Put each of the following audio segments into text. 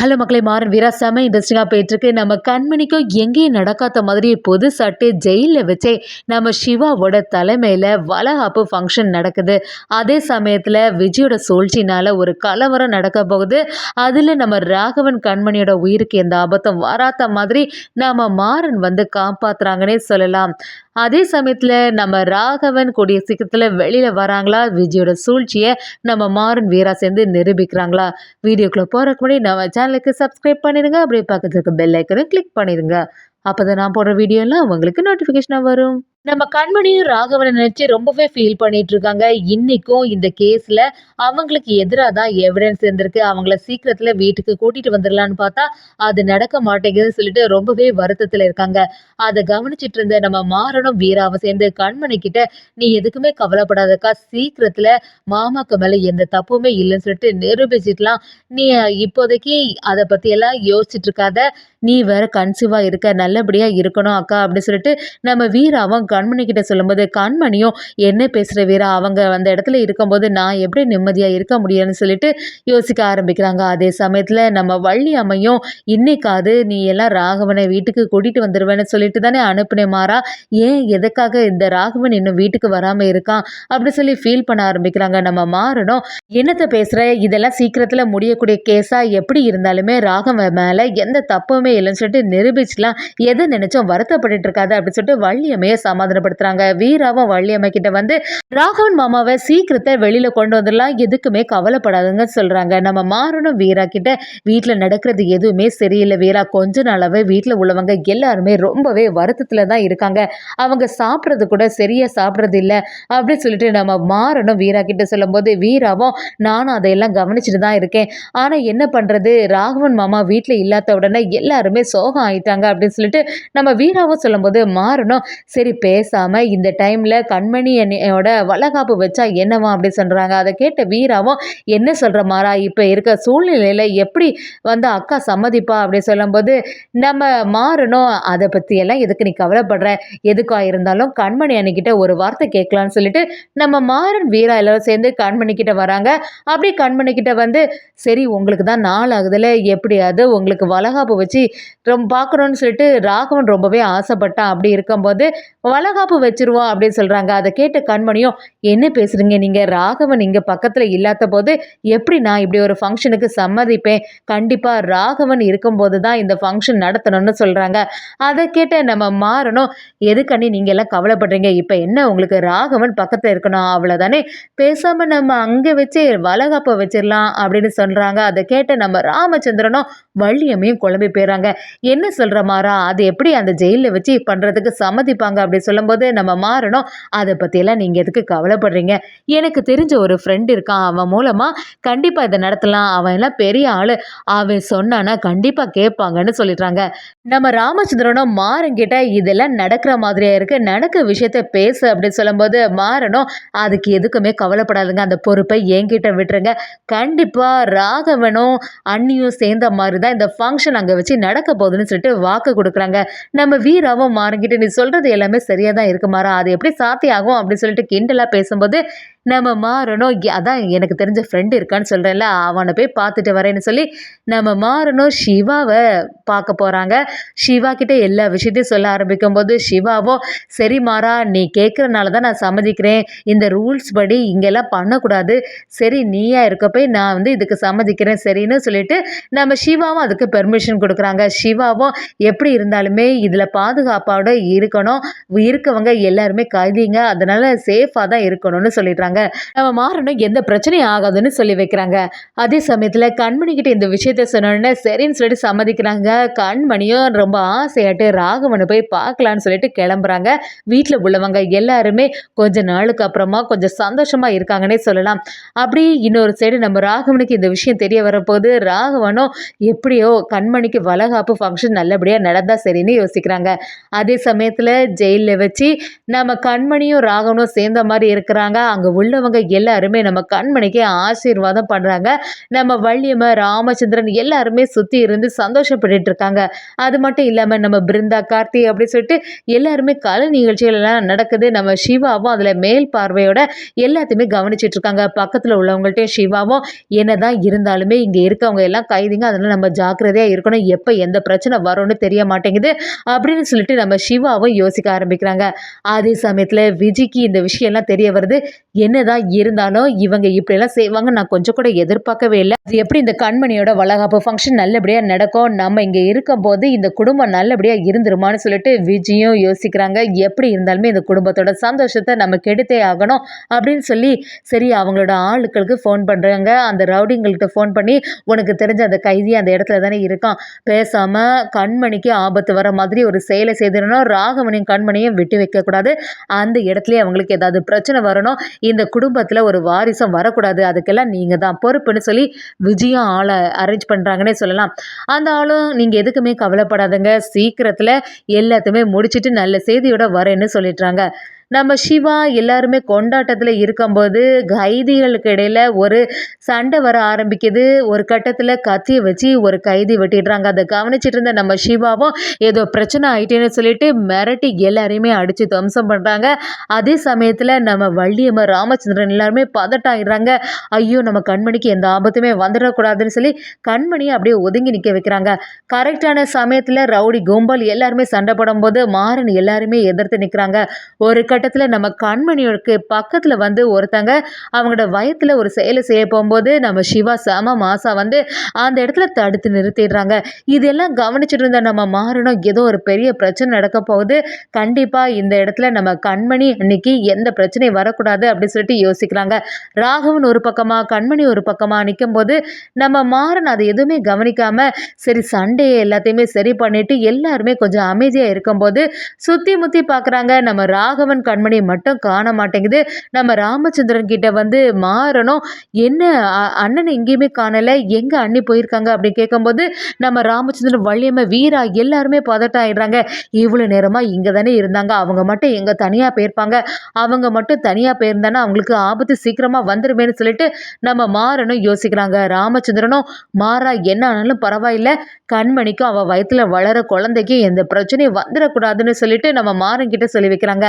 Hello மக்களை மாறன் வீரா செம இன்ட்ரெஸ்டிங்காக போயிட்டுருக்கு. நம்ம கண்மணிக்கும் எங்கேயும் நடக்காத மாதிரி பொது சட்டு ஜெயிலில் வச்சே நம்ம சிவாவோட தலைமையில் வளகாப்பு ஃபங்க்ஷன் நடக்குது. அதே சமயத்தில் விஜயோட சூழ்ச்சினால் ஒரு கலவரம் நடக்க போகுது. அதில் நம்ம ராகவன் கண்மணியோட உயிருக்கு எந்த ஆபத்தும் வராத மாதிரி நம்ம மாறன் வந்து காப்பாற்றுறாங்கன்னே சொல்லலாம். அதே சமயத்தில் நம்ம ராகவன் கூடிய சீக்கிரத்தில் வெளியில் வராங்களா? விஜயோட சூழ்ச்சியை நம்ம மாறன் வீரா சேர்ந்து நிரூபிக்கிறாங்களா? வீடியோக்குள்ளே போகிறக்கு முன்னாடி நம்ம சேனலுக்கு சப்ஸ்கிரைப் பண்ணிடுங்க. அப்படியே பக்கத்துக்கு பெல் ஐக்கனை கிளிக் பண்ணிடுங்க. அப்போ தான் நான் போடுற வீடியோலாம் உங்களுக்கு நோட்டிஃபிகேஷனாக வரும். நம்ம கண்மணியும் ராகவனை நினச்சி ரொம்பவே ஃபீல் பண்ணிட்டு இருக்காங்க. இன்னைக்கும் இந்த கேஸில் அவங்களுக்கு எதிராக தான் எவிடன்ஸ் இருந்திருக்கு. அவங்கள சீக்கிரத்தில் வீட்டுக்கு கூட்டிகிட்டு வந்துடலான்னு பார்த்தா அது நடக்க மாட்டேங்குதுன்னு சொல்லிட்டு ரொம்பவே வருத்தத்தில் இருக்காங்க. அதை கவனிச்சிட்டு இருந்த நம்ம மாறனும் வீராவை சேர்ந்து கண்மணி கிட்ட நீ எதுக்குமே கவலைப்படாதக்கா. சீக்கிரத்தில் மாமாக்கு மேலே எந்த தப்புமே இல்லைன்னு சொல்லிட்டு நிரூபிச்சிடலாம். நீ இப்போதைக்கு அதை பற்றியெல்லாம் யோசிச்சுட்டு இருக்காத. நீ வேற கன்சீவாக இருக்க. நல்லபடியாக இருக்கணும் அக்கா. அப்படின்னு சொல்லிட்டு நம்ம வீராவும் கண்மணி கிட்ட சொல்லும்போது கண்மணியும் என்ன பேசுகிற வீரா? அவங்க அந்த இடத்துல இருக்கும்போது நான் எப்படி நிம்மதியாக இருக்க முடியும்னு சொல்லிட்டு யோசிக்க ஆரம்பிக்கிறாங்க. அதே சமயத்தில் நம்ம வள்ளி அம்மையும் இன்னைக்காது நீ எல்லாம் ராகவனை வீட்டுக்கு கூட்டிகிட்டு வந்துடுவேன்னு சொல்லிட்டு தானே அனுப்பினே மாறா? ஏன் எதுக்காக இந்த ராகவன் இன்னும் வீட்டுக்கு வராமல் இருக்கான்? அப்படி சொல்லி ஃபீல் பண்ண ஆரம்பிக்கிறாங்க. நம்ம மாறணும் என்னத்தை பேசுகிற இதெல்லாம் சீக்கிரத்தில் முடியக்கூடிய கேஸாக எப்படி இருந்தாலுமே ராகவன் மேலே எந்த தப்புமே இல்லைன்னு சொல்லிட்டு நிரூபிச்சலாம் எதை நினைச்சோம் வருத்தப்பட்டு இருக்காது அப்படின்னு சொல்லிட்டு வள்ளியம்மையை சமாதானப்படுத்துறாங்க. வீராவும் வள்ளியம்மை கிட்ட வந்து ராகவன் மாமாவை சீக்கிரத்தை வெளியில கொண்டு வந்துடலாம். எதுக்குமே கவலைப்படாதுங்க சொல்றாங்க. நம்ம மாறணும் வீரா கிட்ட வீட்டில் நடக்கிறது எதுவுமே சரியில்லை வீரா. கொஞ்ச நாளாவே வீட்டில் உள்ளவங்க எல்லாருமே ரொம்பவே வருத்தத்தில் தான் இருக்காங்க. அவங்க சாப்பிட்றது கூட சரியா சாப்பிட்றது இல்லை. அப்படின்னு சொல்லிட்டு நம்ம மாறணும் வீரா கிட்ட சொல்லும்போது வீராவும் நானும் அதையெல்லாம் கவனிச்சுட்டு தான் இருக்கேன். ஆனால் என்ன பண்ணுறது ராகவன் மாமா வீட்டில் இல்லாத உடனே எல்லாருமே சோகம் ஆயிட்டாங்க. அப்படின்னு சொல்லிட்டு நம்ம வீராவும் சொல்லும்போது மாறணும் சரி பேசாமல் இந்த டைமில் கண்மணி என்னையோட வளகாப்பு வச்சா என்னவா அப்படி சொல்கிறாங்க அதை கேட்ட வீராவும் என்ன சொல்கிற மாறா இப்போ இருக்க சூழ்நிலையில் எப்படி வந்து அக்கா சம்மதிப்பா அப்படின்னு சொல்லும்போது நம்ம மாறணும் அதை பற்றியெல்லாம் எதுக்கு நீ கவலைப்படுற? எதுக்காக இருந்தாலும் கண்மணி அன்னைக்கிட்ட ஒரு வார்த்தை கேட்கலான்னு சொல்லிட்டு நம்ம மாறன் வீரா எல்லாரும் சேர்ந்து கண்மணி கிட்ட வராங்க. அப்படி கண்மணி கிட்ட வந்து சரி உங்களுக்கு தான் நாள் ஆகுதுல எப்படியாவது உங்களுக்கு வளகாப்பு வச்சு ரொம்ப பார்க்கணுன்னு சொல்லிட்டு ராகவன் ரொம்பவே ஆசைப்பட்டான் அப்படி இருக்கும்போது வளகாப்பு வச்சிருவோம் அப்படின்னு சொல்கிறாங்க அதை கேட்ட கண்மணியும் என்ன பேசுகிறீங்க நீங்கள் ராகவன் இங்கே பக்கத்தில் இல்லாத போது எப்படி நான் இப்படி ஒரு ஃபங்க்ஷனுக்கு சம்மதிப்பேன்? கண்டிப்பாக ராகவன் இருக்கும்போது தான் இந்த ஃபங்க்ஷன் நடத்தணும்னு சொல்கிறாங்க அதை கேட்ட நம்ம மாறணும் எதுக்கண்ணி நீங்கள் எல்லாம் கவலைப்படுறீங்க? இப்போ என்ன உங்களுக்கு ராகவன் பக்கத்தில் இருக்கணும்? அவ்வளோதானே பேசாமல் நம்ம அங்கே வச்சு வளகாப்பை வச்சிடலாம் அப்படின்னு சொல்கிறாங்க அதை கேட்ட நம்ம ராமச்சந்திரனும் வள்ளியம்மையும் குழம்பி போயிடுறாங்க. என்ன சொல்கிற மாறா? அது எப்படி அந்த ஜெயிலில் வச்சு பண்ணுறதுக்கு சம்மதிப்பாங்க? அப்படின்னு சொல்லும்போது நம்ம மாறணும். அதை பற்றியெல்லாம் நீங்கள் எதுக்கு கவலைப்படுறீங்க? எனக்கு தெரிஞ்ச ஒரு ஃப்ரெண்ட் இருக்கான். அவன் மூலமாக கண்டிப்பாக இதை நடத்தலாம். அவன் எல்லாம் பெரிய ஆள். அவன் சொன்னான்னா கண்டிப்பாக கேட்பாங்கன்னு சொல்லிடுறாங்க. நம்ம ராமச்சந்திரனும் மாறங்கிட்ட இதெல்லாம் நடக்கிற மாதிரியா இருக்குது நடக்க விஷயத்த பேசு அப்படின்னு சொல்லும்போது மாறணும் அதுக்கு எதுக்குமே கவலைப்படாதுங்க. அந்த பொறுப்பை என்கிட்ட விட்டுருங்க. கண்டிப்பாக ராகவனும் அண்ணியும் சேர்ந்த மாதிரி தான் இந்த ஃபங்க்ஷன் அங்கே வச்சு நடக்க போகுதுன்னு சொல்லிட்டு வாக்கு கொடுக்குறாங்க. நம்ம வீராவும் மாறங்கிட்டு நீ சொல்கிறது எல்லாமே சரி சரியாக தான் இருக்குமாறா? அது எப்படி சாத்தியாகும் அப்படின்னு சொல்லிட்டு கிண்டலாக பேசும்போது நம்ம மாறணும். அதான் எனக்கு தெரிஞ்ச ஃப்ரெண்டு இருக்கான்னு சொல்கிறேன்ல அவனை போய் பார்த்துட்டு வரேன்னு சொல்லி நம்ம மாறணும். சிவாவை பார்க்க போகிறாங்க சிவா கிட்டே எல்லா விஷயத்தையும் சொல்ல ஆரம்பிக்கும் போது சிவாவோ சரி மாறா நீ கேட்குறனால தான் நான் சம்மதிக்கிறேன். இந்த ரூல்ஸ் படி இங்கெல்லாம் பண்ணக்கூடாது. சரி நீயா இருக்க போய் நான் வந்து இதுக்கு சம்மதிக்கிறேன். சரின்னு சொல்லிட்டு நம்ம சிவாவும் அதுக்கு பெர்மிஷன் கொடுக்குறாங்க. சிவாவும் எப்படி இருந்தாலுமே இதில் பாதுகாப்போட இருக்கணும். இருக்கவங்க எல்லாருமே கைதிங்க அதனால் சேஃபாக தான் இருக்கணும்னு சொல்லிடுறாங்க. நம்ம மாறணும் எந்த பிரச்சனையும் ஆகாதுன்னு சொல்லி வைக்கிறாங்க. அதே சமயத்தில் கண்மணி கிட்ட இந்த விஷயத்த சொன்னோடனே சரின்னு சொல்லிட்டு சம்மதிக்கிறாங்க. கண்மணியும் ரொம்ப ஆசையாட்டு ராகவனை போய் பார்க்கலான்னு சொல்லிட்டு கிளம்புறாங்க. வீட்டில் உள்ளவங்க எல்லாருமே கொஞ்ச நாளுக்கு அப்புறமா கொஞ்சம் சந்தோஷமாக இருக்காங்கன்னே சொல்லலாம். அப்படி இன்னொரு சைடு நம்ம ராகவனுக்கு இந்த விஷயம் தெரிய வரப்போது ராகவனும் எப்படியோ கண்மணிக்கு வளகாப்பு ஃபங்க்ஷன் நல்லபடியாக நடந்தால் சரின்னு யோசிக்கிறாங்க. அதே சமயத்தில் ஜெயிலில் வச்சு நம்ம கண்மணியும் ராகவனும் சேர்ந்த மாதிரி இருக்கிறாங்க. அங்கே உள்ளவங்க எல்லாருமே நம்ம கண்மணிக்கு ஆசீர்வாதம் பண்ணுறாங்க நம்ம வள்ளியம்மா ராமச்சந்திரன் எல்லாருமே சுற்றி இருந்து சந்தோஷப்பட்டுட்டு இருக்காங்க. அது மட்டும் இல்லாமல் நம்ம பிருந்தா கார்த்தி அப்படின்னு சொல்லிட்டு எல்லாருமே கலை நிகழ்ச்சிகள் எல்லாம் நடக்குது. நம்ம சிவாவும் அதில் மேல் பார்வையோட எல்லாத்தையுமே கவனிச்சிட்டு இருக்காங்க. பக்கத்தில் உள்ளவங்கள்ட்டையும் சிவாவும் என்னதான் இருந்தாலுமே இங்கே இருக்கவங்க எல்லாம் கைதிங்க அதனால் நம்ம ஜாக்கிரதையாக இருக்கணும். எப்போ எந்த பிரச்சனை வரும்னு தெரிய மாட்டேங்குது அப்படின்னு சொல்லிட்டு நம்ம சிவாவும் யோசிக்க ஆரம்பிக்கிறாங்க. அதே சமயத்தில் விஜய்க்கு இந்த விஷயம்லாம் தெரிய வருது. என்னதான் இருந்தாலும் இவங்க இப்படியெல்லாம் செய்வாங்க நான் கொஞ்சம் கூட எதிர்பார்க்கவே இல்லை. அது எப்படி இந்த கண்மணியோட வளகாப்பு ஃபங்க்ஷன் நல்லபடியாக நடக்கும்? நம்ம இங்கே இருக்கும்போது இந்த குடும்பம் நல்லபடியாக இருந்துருமான்னு சொல்லிட்டு விஜயும் யோசிக்கிறாங்க. எப்படி இருந்தாலுமே இந்த குடும்பத்தோட சந்தோஷத்தை நம்ம கெடுத்தே ஆகணும் அப்படின்னு சொல்லி சரி அவங்களோட ஆளுக்களுக்கு ஃபோன் பண்ணுறாங்க அந்த ரவுடிங்கள்கிட்ட ஃபோன் பண்ணி உனக்கு தெரிஞ்ச அந்த கைதி அந்த இடத்துல தானே இருக்கான். பேசாமல் கண்மணிக்கு ஆபத்து வர மாதிரி ஒரு செயலை செய்திடணும். ராகவனையும் கண்மணியும் விட்டு வைக்கக்கூடாது. அந்த இடத்துலயே அவங்களுக்கு ஏதாவது பிரச்சனை வரணும். இந்த இந்த குடும்பத்தில் ஒரு வாரிசம் வரக்கூடாது. அதுக்கெல்லாம் நீங்கள் தான் பொறுப்புன்னு சொல்லி விஜயம் ஆளை அரேஞ்ச் பண்ணுறாங்கன்னே சொல்லலாம். அந்த ஆளும் நீங்கள் எதுக்குமே கவலைப்படாதங்க. சீக்கிரத்தில் எல்லாத்தையுமே முடிச்சுட்டு நல்ல செய்தியோட வரேன்னு சொல்லிடுறாங்க. நம்ம சிவா எல்லாருமே கொண்டாட்டத்தில் இருக்கும்போது கைதிகளுக்கு இடையில் ஒரு சண்டை வர ஆரம்பிக்குது. ஒரு கட்டத்தில் கத்தியை வச்சு ஒரு கைதி வெட்டிடுறாங்க. அதை கவனிச்சிட்டு இருந்த நம்ம சிவாவும் ஏதோ பிரச்சனை ஆயிட்டேன்னு சொல்லிட்டு மிரட்டி எல்லாரையுமே அடித்து துவம்சம் பண்ணுறாங்க அதே சமயத்தில் நம்ம வள்ளியம்ம ராமச்சந்திரன் எல்லாருமே பதட்டாயிடுறாங்க. ஐயோ நம்ம கண்மணிக்கு எந்த ஆபத்துமே வந்துடக்கூடாதுன்னு சொல்லி கண்மணியை அப்படியே ஒதுங்கி நிற்க வைக்கிறாங்க. கரெக்டான சமயத்தில் ரவுடி கும்பல் எல்லாருமே சண்டை போடும்போது மாறன் எல்லாருமே எதிர்த்து நிற்கிறாங்க ஒரு கட்டத்தில் நம்ம கண்மணியோருக்கு பக்கத்தில் வந்து ஒருத்தங்க அவங்களோட வயத்தில் ஒரு செயலை செய்ய போகும்போது நம்ம சிவா சம மாசா வந்து அந்த இடத்துல தடுத்து நிறுத்திடுறாங்க. இதெல்லாம் கவனிச்சுட்டு இருந்த நம்ம மாறணும். ஏதோ ஒரு பெரிய பிரச்சனை நடக்க போகுது. கண்டிப்பாக இந்த இடத்துல நம்ம கண்மணி அன்னைக்கு எந்த பிரச்சனையும் வரக்கூடாது அப்படின்னு சொல்லிட்டு யோசிக்கிறாங்க. ராகவன் ஒரு பக்கமாக கண்மணி ஒரு பக்கமாக நிற்கும் போது நம்ம மாறன் அதை எதுவுமே கவனிக்காம சரி சண்டையை எல்லாத்தையுமே சரி பண்ணிட்டு எல்லாருமே கொஞ்சம் அமைதியாக இருக்கும்போது சுற்றி முற்றி பார்க்குறாங்க நம்ம ராகவன் கண்மணி மட்டும் காண மாட்டேங்குது. நம்ம ராமச்சந்திரன் கிட்ட வந்து மாறணும். என்ன அண்ணனை எங்கேயுமே காணலை. எங்கே அண்ணி போயிருக்காங்க அப்படின்னு கேட்கும்போது நம்ம ராமச்சந்திரன் வள்ளியம்மை வீரா எல்லாருமே பதட்டம் ஆயிடுறாங்க. இவ்வளோ நேரமாக இங்கே தானே இருந்தாங்க. அவங்க மட்டும் எங்கே தனியாக போயிருப்பாங்க. அவங்க மட்டும் தனியாக போயிருந்தானா அவங்களுக்கு ஆபத்து சீக்கிரமாக வந்துருமேனு சொல்லிட்டு நம்ம மாறணும் யோசிக்கிறாங்க. ராமச்சந்திரனும் மாறா என்ன ஆனாலும் பரவாயில்ல. கண்மணிக்கும் அவள் வயிற்றுல வளர குழந்தைக்கு எந்த பிரச்சனையும் வந்துடக்கூடாதுன்னு சொல்லிட்டு நம்ம மாறன் கிட்ட சொல்லி வைக்கிறாங்க.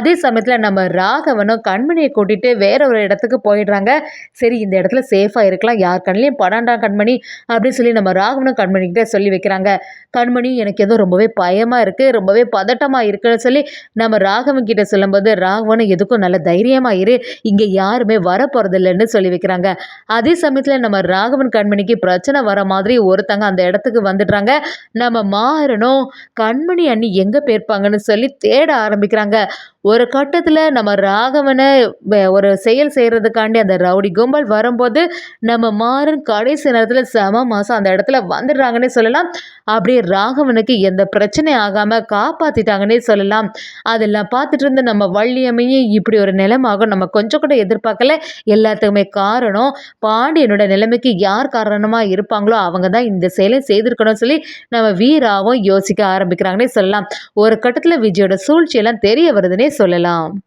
அதே சமயத்தில் நம்ம ராகவனும் கண்மணியை கூட்டிகிட்டு வேற ஒரு இடத்துக்கு போயிடுறாங்க. சரி இந்த இடத்துல சேஃபாக இருக்கலாம். யார் கண்ணிலையும் படாண்டா கண்மணி? அப்படின்னு சொல்லி நம்ம ராகவனும் கண்மணிக்கிட்ட சொல்லி வைக்கிறாங்க. கண்மணி எனக்கு ஏதோ ரொம்பவே பயமாக இருக்குது ரொம்பவே பதட்டமாக இருக்குன்னு சொல்லி நம்ம ராகவன் கிட்ட சொல்லும்போது ராகவனும் எதுக்கும் நல்ல தைரியமாக இரு. இங்கே யாருமே வர சொல்லி வைக்கிறாங்க. அதே சமயத்தில் நம்ம ராகவன் கண்மணிக்கு பிரச்சனை வர மாதிரி ஒருத்தங்க அந்த இடத்துக்கு வந்துடுறாங்க. நம்ம மாறணும் கண்மணி அண்ணி எங்கே போயிருப்பாங்கன்னு சொல்லி தேட ஆரம்பிக்கிறாங்க. ஒரு கட்டத்தில் நம்ம ராகவனை ஒரு செயல் செய்கிறதுக்காண்டி அந்த ரவுடி கும்பல் வரும்போது நம்ம மாறன் கடைசி நேரத்தில் செம மாதம் அந்த இடத்துல வந்துடுறாங்கன்னே சொல்லலாம். அப்படியே ராகவனுக்கு எந்த பிரச்சனை ஆகாமல் காப்பாற்றிட்டாங்கன்னே சொல்லலாம். அதெல்லாம் பார்த்துட்டு இருந்த நம்ம வள்ளியம்மையும் இப்படி ஒரு நிலமாகும். நம்ம கொஞ்சம் கூட எதிர்பார்க்கல. எல்லாத்துக்குமே காரணம் பாண்டியனோட நிலைமைக்கு யார் காரணமாக இருப்பாங்களோ அவங்க தான் இந்த செயலை செய்திருக்கணும்னு சொல்லி நம்ம வீராவும் யோசிக்க ஆரம்பிக்கிறாங்கன்னே சொல்லலாம். ஒரு கட்டத்தில் விஜயோட சூழ்ச்சியெல்லாம் தெரிய வருதுன்னே சொல்லலாம்.